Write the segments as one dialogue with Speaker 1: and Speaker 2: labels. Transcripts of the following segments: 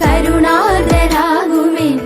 Speaker 1: കരുണാകരാകുമെൻ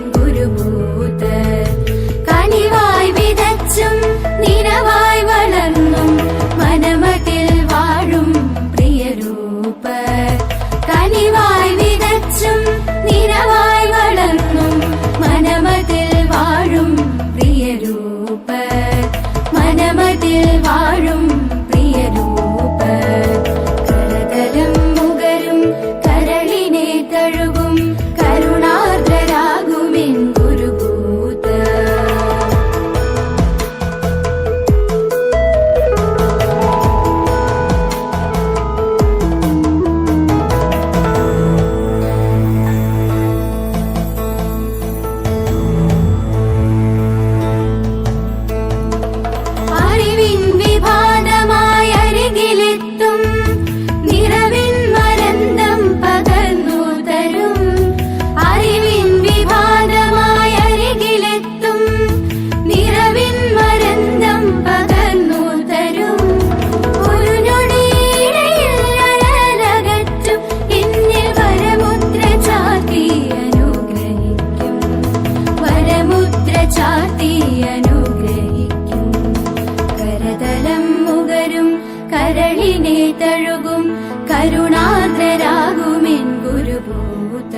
Speaker 1: നടത്തിയനുഗ്രഹിക്കും കരതലം മുകരും കരളിനെ തഴുകും കരുണാദ്രരാകുമെൻ ഗുരുഭൂത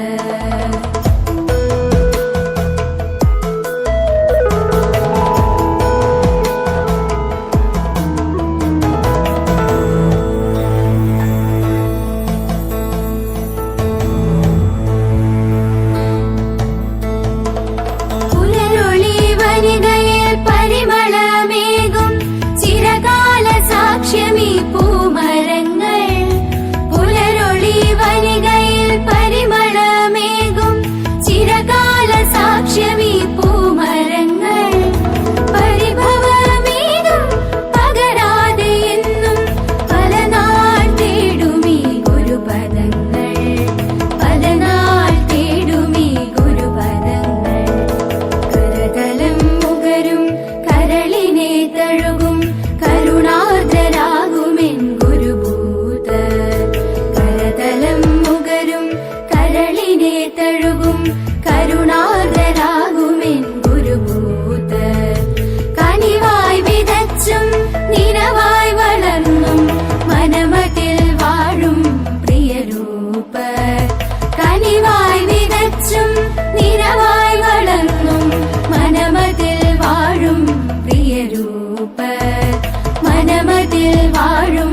Speaker 1: കരളിനെ തഴുകും കരുണാകരാകുമെൻ ഗുരുഭൂത. കനിവായി വിതച്ചും നിനവായി വളർന്നും മനമതിൽ വാഴും പ്രിയരൂപ. കനിവായി വിതച്ചും നിനവായി വളർന്നും മനമതിൽ വാഴും പ്രിയരൂപ. മനമതിൽ വാഴും